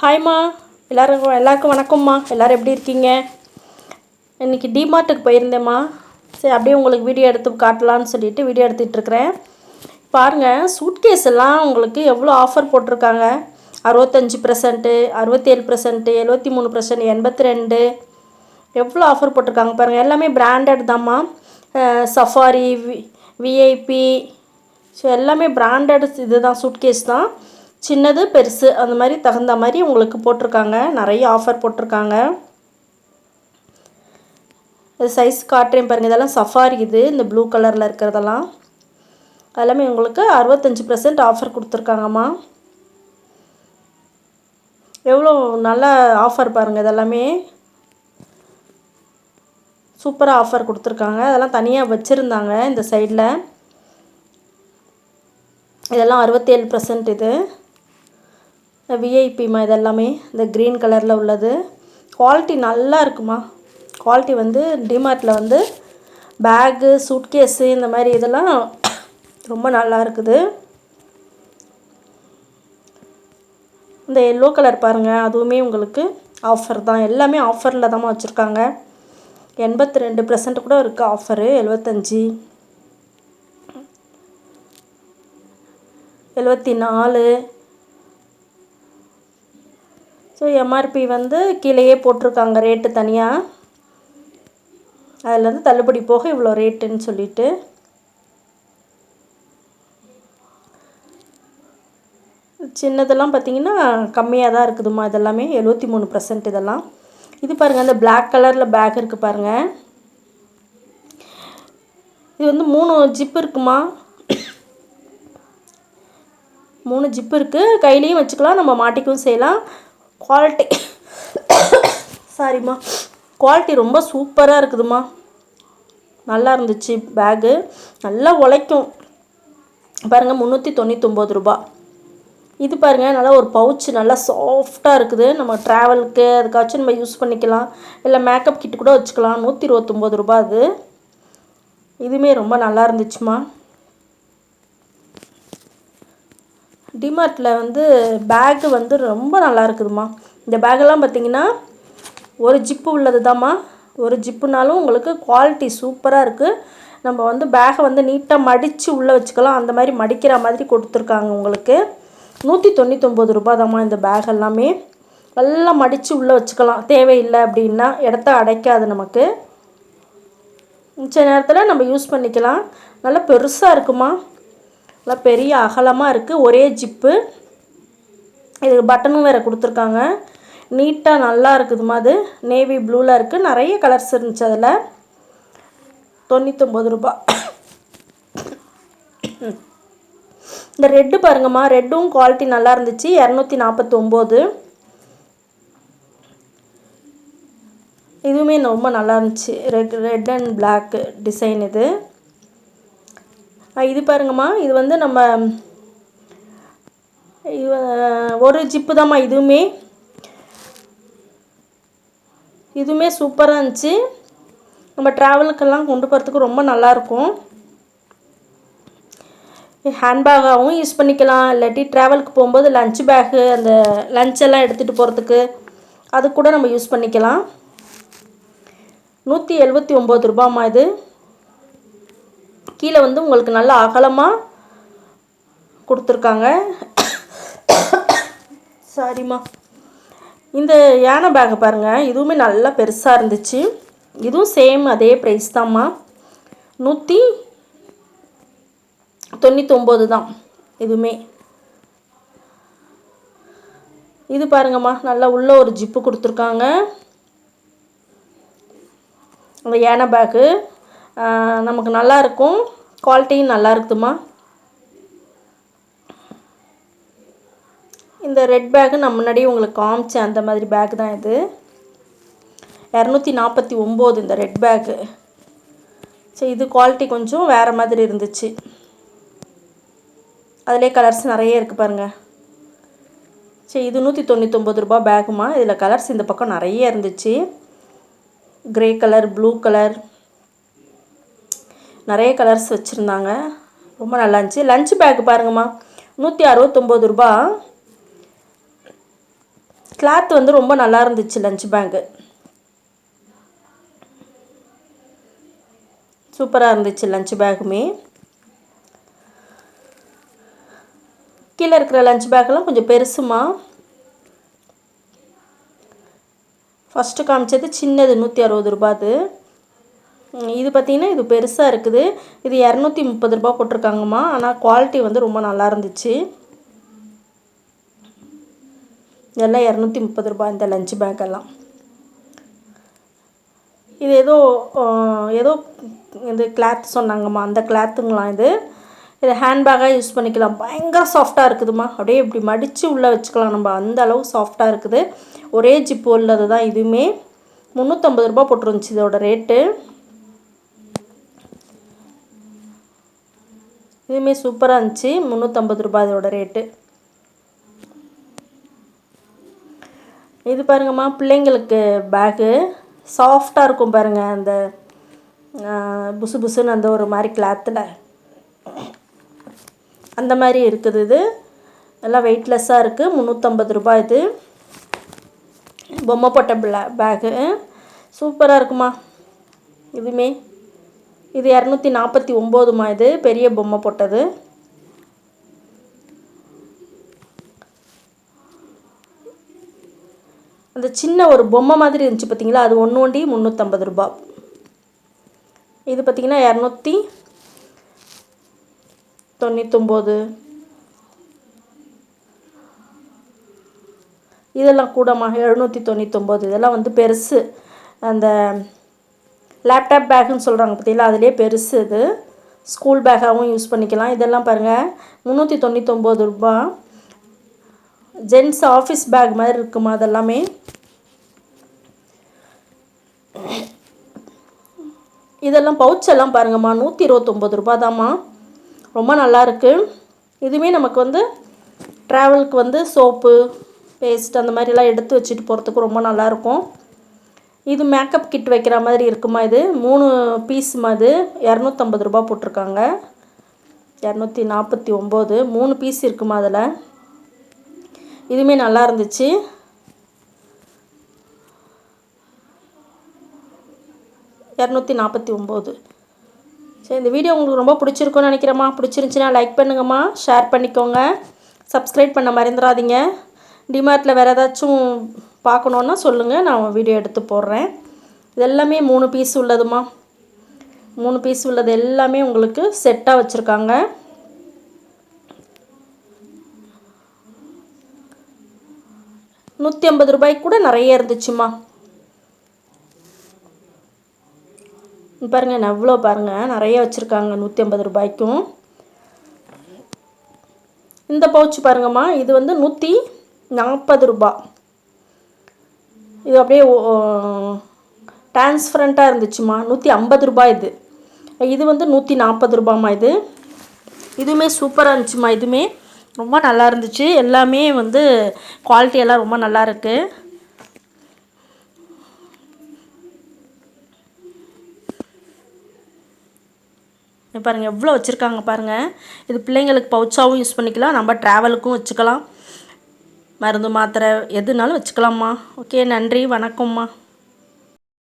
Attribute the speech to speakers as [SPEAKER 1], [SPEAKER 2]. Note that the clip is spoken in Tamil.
[SPEAKER 1] ஹாய்மா எல்லாருக்கும் எல்லாருக்கும் வணக்கம்மா எல்லோரும் எப்படி இருக்கீங்க? இன்றைக்கி டிமார்ட்டுக்கு போயிருந்தேம்மா சரி அப்படியே உங்களுக்கு வீடியோ எடுத்து காட்டலான்னு சொல்லிட்டு வீடியோ எடுத்துகிட்ருக்குறேன் பாருங்கள் சூட்கேஸ் எல்லாம் உங்களுக்கு எவ்வளோ ஆஃபர் போட்டிருக்காங்க? அறுபத்தஞ்சி பர்சன்ட்டு அறுபத்தேழு பர்சன்ட்டு எழுபத்தி மூணு பர்சன்ட் எண்பத்தி ரெண்டு எவ்வளோ ஆஃபர் போட்டிருக்காங்க பாருங்கள் எல்லாமே பிராண்டட் தான்மா சஃபாரி வி விஐபி ஸோ எல்லாமே பிராண்டட் இது தான் சூட்கேஸ் தான். சின்னது பெருசு அந்த மாதிரி தகுந்த மாதிரி உங்களுக்கு போட்டிருக்காங்க. நிறைய ஆஃபர் போட்டிருக்காங்க. இது சைஸ் காட்டுறேன் பாருங்கள் இதெல்லாம் சஃபாரி இது. இந்த ப்ளூ கலரில் இருக்கிறதெல்லாம். எல்லாமே உங்களுக்கு அறுபத்தஞ்சி பர்சன்ட் ஆஃபர் கொடுத்துருக்காங்கம்மா. எவ்வளோ நல்ல ஆஃபர் பாருங்கள் இதெல்லாமே. சூப்பராக ஆஃபர் கொடுத்துருக்காங்க. அதெல்லாம் தனியாக வச்சுருந்தாங்க இந்த சைடில் இதெல்லாம் அறுபத்தேழு பர்சன்ட் இது. விஐபிமா இதெல்லாமே இந்த க்ரீன் கலரில் உள்ளது. குவாலிட்டி நல்லா இருக்குமா? குவாலிட்டி வந்து டிமார்ட்டில் வந்து பேகு சூட்கேஸு இந்த மாதிரி இதெல்லாம் ரொம்ப நல்லா இருக்குது. இந்த எல்லோ கலர் பாருங்கள் அதுவுமே உங்களுக்கு ஆஃபர் தான். எல்லாமே ஆஃபரில் தான் வச்சுருக்காங்க. எண்பத்தி ரெண்டு பர்சன்ட் கூட இருக்குது ஆஃபரு எழுபத்தஞ்சி எழுபத்தி நாலு ஸோ எம்ஆர்பி வந்து கீழேயே போட்டிருக்காங்க ரேட்டு தனியாக அதில் வந்து தள்ளுபடி போக இவ்வளோ ரேட்டுன்னு சொல்லிட்டு. சின்னதெல்லாம் பார்த்திங்கன்னா கம்மியாக தான் இருக்குதுமா இதெல்லாமே எழுபத்தி மூணு பர்சன்ட் இதெல்லாம். இது பாருங்கள் அந்த பிளாக் கலரில் பேக் இருக்குது பாருங்கள் இது வந்து மூணு ஜிப் இருக்குமா? மூணு ஜிப்பு இருக்குது கையிலையும் வச்சுக்கலாம் நம்ம மாட்டிக்கவும் செய்யலாம். குவாலிட்டி சாரிம்மா குவாலிட்டி ரொம்ப சூப்பராக இருக்குதுமா. நல்லா இருந்துச்சு பேகு நல்லா உழைக்கும். பாருங்கள் முந்நூற்றி தொண்ணூத்தொம்பது ரூபா. இது பாருங்கள் நல்லா ஒரு பவுச்சு நல்லா சாஃப்டாக இருக்குது. நம்ம ட்ராவலுக்கு அதுக்காச்சும் நம்ம யூஸ் பண்ணிக்கலாம். இல்லை மேக்கப் கிட்டு கூட வச்சுக்கலாம். நூற்றி இருபத்தொம்போது ரூபா அது. இதுவுமே ரொம்ப நல்லா இருந்துச்சுமா. டிமார்ட்டில் வந்து பேக்கு வந்து ரொம்ப நல்லா இருக்குதுமா இந்த பேக்கெல்லாம் பார்த்திங்கன்னா ஒரு ஜிப்பு உள்ளது தாம்மா ஒரு ஜிப்புனாலும் உங்களுக்கு குவாலிட்டி சூப்பராக இருக்குது நம்ம வந்து பேகை வந்து நீட்டாக மடித்து உள்ளே வச்சுக்கலாம். அந்த மாதிரி மடிக்கிற மாதிரி கொடுத்துருக்காங்க உங்களுக்கு. நூற்றி தொண்ணூத்தொம்பது ரூபா தாம்மா இந்த பேக் எல்லாமே. நல்லா மடித்து உள்ளே வச்சுக்கலாம். தேவையில்லை அப்படின்னா இடத்த அடைக்காது நமக்கு. மிச்ச நேரத்தில் நம்ம யூஸ் பண்ணிக்கலாம். நல்லா பெருசாக இருக்குமா. நல்லா பெரிய அகலமாக இருக்குது ஒரே ஜிப்பு. இது பட்டனும் வேறு கொடுத்துருக்காங்க. நீட்டாக நல்லா இருக்குதுமா அது நேவி ப்ளூவில் இருக்குது நிறைய கலர்ஸ் இருந்துச்சு அதில். தொண்ணூத்தொம்பது ரூபா. இந்த ரெட்டு பாருங்கம்மா. ரெட்டும் குவாலிட்டி நல்லா இருந்துச்சு. இரநூத்தி நாற்பத்தொம்போது இதுவுமே ரொம்ப நல்லா இருந்துச்சு. Red red and black design இது. இது பாருங்கம்மா. இது வந்து நம்ம ஒரு ஜிப்பு தாம்மா இதுவுமே. இதுவுமே சூப்பராக இருந்துச்சு. நம்ம ட்ராவலுக்கெல்லாம் கொண்டு போகிறதுக்கு ரொம்ப நல்லாயிருக்கும் ஹேண்ட்பேக்காகவும் யூஸ் பண்ணிக்கலாம். இல்லாட்டி ட்ராவலுக்கு போகும்போது லஞ்ச் பேக்கு அந்த லஞ்செல்லாம் எடுத்துகிட்டு போகிறதுக்கு அது கூட நம்ம யூஸ் பண்ணிக்கலாம். நூற்றி எழுபத்தி ஒம்பது ரூபாம்மா இது. கீழே வந்து உங்களுக்கு நல்லா அகலமாக கொடுத்துருக்காங்க. சாரிம்மா இந்த யானை பேக்கை பாருங்கள் இதுவுமே நல்லா பெருசாக இருந்துச்சு. இதுவும் சேம் அதே ப்ரைஸ் தான்மா. நூற்றி தொண்ணூத்தொம்பது தான் இதுவுமே. இது பாருங்கம்மா நல்லா உள்ள ஒரு ஜிப்பு கொடுத்துருக்காங்க. அந்த யானை பேக்கு நமக்கு நல்லாயிருக்கும் குவாலிட்டியும் நல்லா இருக்குதுமா? இந்த ரெட் பேக்கு நான் முன்னாடியே உங்களுக்கு காமிச்சேன். அந்த மாதிரி பேக் தான் இது. இரநூத்தி நாற்பத்தி ஒம்பது இந்த ரெட் பேக்கு சரி இது குவாலிட்டி கொஞ்சம் வேறு மாதிரி இருந்துச்சு. அதிலே கலர்ஸ் நிறைய இருக்குது பாருங்கள் சரி இது நூற்றி தொண்ணூத்தொம்பது ரூபா பேக்குமா இதில் கலர்ஸ் இந்த பக்கம் நிறைய இருந்துச்சு. க்ரே கலர் ப்ளூ கலர் நிறைய கலர்ஸ் வச்சுருந்தாங்க. ரொம்ப நல்லா இருந்துச்சு. லஞ்ச் பேக் பாருங்கம்மா. நூற்றி அறுபத்தொம்போது ரூபா. கிளாத் வந்து ரொம்ப நல்லா இருந்துச்சு லஞ்ச் பேக்கு சூப்பராக இருந்துச்சு லஞ்ச் பேக்குமே கீழே இருக்கிற லஞ்ச் பேக்கெல்லாம் கொஞ்சம் பெருசுமா? ஃபஸ்ட்டு காமிச்சது சின்னது நூற்றி அறுபது ரூபாது. இது பார்த்திங்கன்னா இது பெருசாக இருக்குது. இது இரநூத்தி முப்பது ரூபா போட்டிருக்காங்கம்மா. ஆனால் குவாலிட்டி வந்து ரொம்ப நல்லா இருந்துச்சு. இதெல்லாம் இரநூத்தி முப்பது ரூபா இந்த லஞ்ச் பேக்கெல்லாம் இது ஏதோ ஏதோ இது கிளாத் சொன்னாங்கம்மா. அந்த கிளாத்துங்களாம் இது. இது ஹேண்ட்பேக்காக யூஸ் பண்ணிக்கலாம். பயங்கர சாஃப்டாக இருக்குதுமா அப்படியே இப்படி மடித்து உள்ளே வச்சுக்கலாம் நம்ம. அந்த அளவு சாஃப்டாக இருக்குது. ஒரே ஜிப்பு உள்ளது தான் இதுவுமே. முந்நூற்றம்பது ரூபா போட்டுருந்துச்சு இதோட ரேட்டு இதுவுமே சூப்பராக இருந்துச்சு. முந்நூற்றம்பது ரூபாய் இதோட ரேட்டு இது பாருங்கம்மா பிள்ளைங்களுக்கு பேகு சாஃப்டாக இருக்கும் பாருங்கள் அந்த புசு புசுன்னு அந்த ஒரு மாதிரி கிளாத்தில் அந்த மாதிரி இருக்குது இது. நல்லா வெயிட்லெஸ்ஸாக இருக்குது முந்நூற்றம்பது ரூபாய் இது. பொம்மை போட்ட பிள்ளை பேகு சூப்பராக இருக்குமா இதுவுமே இது இரநூத்தி நாற்பத்தி ஒம்போதுமா இது? பெரிய பொம்மை போட்டது. அந்த சின்ன ஒரு பொம்மை மாதிரி இருந்துச்சு பார்த்தீங்களா அது ஒன்று ஒண்டி முந்நூற்றம்பது ரூபா. இது பார்த்திங்கன்னா இரநூத்தி தொண்ணூத்தொம்பது. இதெல்லாம் கூடமாக எழுநூற்றி தொண்ணூத்தொம்பது. இதெல்லாம் வந்து பெருசு. அந்த லேப்டாப் பேக்குன்னு சொல்கிறாங்க பார்த்தீங்களா அதிலே பெருசு இது. ஸ்கூல் பேக்காகவும் யூஸ் பண்ணிக்கலாம். இதெல்லாம் பாருங்கள் முந்நூற்றி தொண்ணூத்தொம்பது ரூபா. ஜென்ஸ் ஆஃபீஸ் பேக் மாதிரி இருக்குமா அதெல்லாமே? இதெல்லாம் பவுச்செல்லாம் பாருங்கம்மா. நூற்றி இருபத்தொம்பது ரூபா தாம்மா ரொம்ப நல்லா இருக்குது இதுவுமே நமக்கு வந்து ட்ராவலுக்கு வந்து சோப்பு பேஸ்ட் அந்த மாதிரிலாம் எடுத்து வச்சுட்டு போகிறதுக்கு ரொம்ப நல்லாயிருக்கும் இது மேக்கப் கிட் வைக்கிற மாதிரி இருக்குமா இது? மூணு பீஸுமா இது? இரநூத்தம்பது ரூபா போட்டிருக்காங்க. இரநூத்தி நாற்பத்தி ஒம்பது மூணு பீஸ் இருக்குமா அதில்? இதுவுமே நல்லா இருந்துச்சு. இரநூத்தி நாற்பத்தி ஒம்பது சரி இந்த வீடியோ உங்களுக்கு ரொம்ப பிடிச்சிருக்குன்னு நினைக்கிறேம்மா. பிடிச்சிருந்துச்சின்னா லைக் பண்ணுங்கம்மா. ஷேர் பண்ணிக்கோங்க. சப்ஸ்கிரைப் பண்ண மறந்துடாதீங்க. டிமார்ட்டில் வேறு ஏதாச்சும் பார்க்கணுன்னா சொல்லுங்கள் நான் வீடியோ எடுத்து போடுறேன். இது எல்லாமே மூணு பீஸ் உள்ளதுமா? மூணு பீஸ் உள்ளது எல்லாமே உங்களுக்கு செட்டாக வச்சுருக்காங்க. நூற்றி ஐம்பது ரூபாய்க்கு கூட நிறைய இருந்துச்சுமா? பாருங்கள் எவ்வளோ பாருங்கள் நிறைய வச்சுருக்காங்க நூற்றி ஐம்பது ரூபாய்க்கும். இந்த பவுச் பாருங்கம்மா இது வந்து நூற்றி நாற்பது ரூபாய். இது அப்படியே டிரான்ஸ்பரண்ட்டாக இருந்துச்சுமா நூற்றி ஐம்பது ரூபாய் இது. இது வந்து நூற்றி நாற்பது ரூபாய்மா இது. இதுவுமே சூப்பராக இருந்துச்சுமா இதுவுமே. ரொம்ப நல்லா இருந்துச்சு. எல்லாமே வந்து குவாலிட்டி எல்லாம் ரொம்ப நல்லா இருக்குது பாருங்கள் எவ்வளோ வச்சுருக்காங்க பாருங்கள் இது பிள்ளைங்களுக்கு பவுச்சாகவும் யூஸ் பண்ணிக்கலாம். நம்ம ட்ராவலுக்கும் வச்சுக்கலாம். மருந்து மாத்திரை எதுனாலும் வச்சுக்கலாம்மா. ஓகே நன்றி வணக்கம்மா.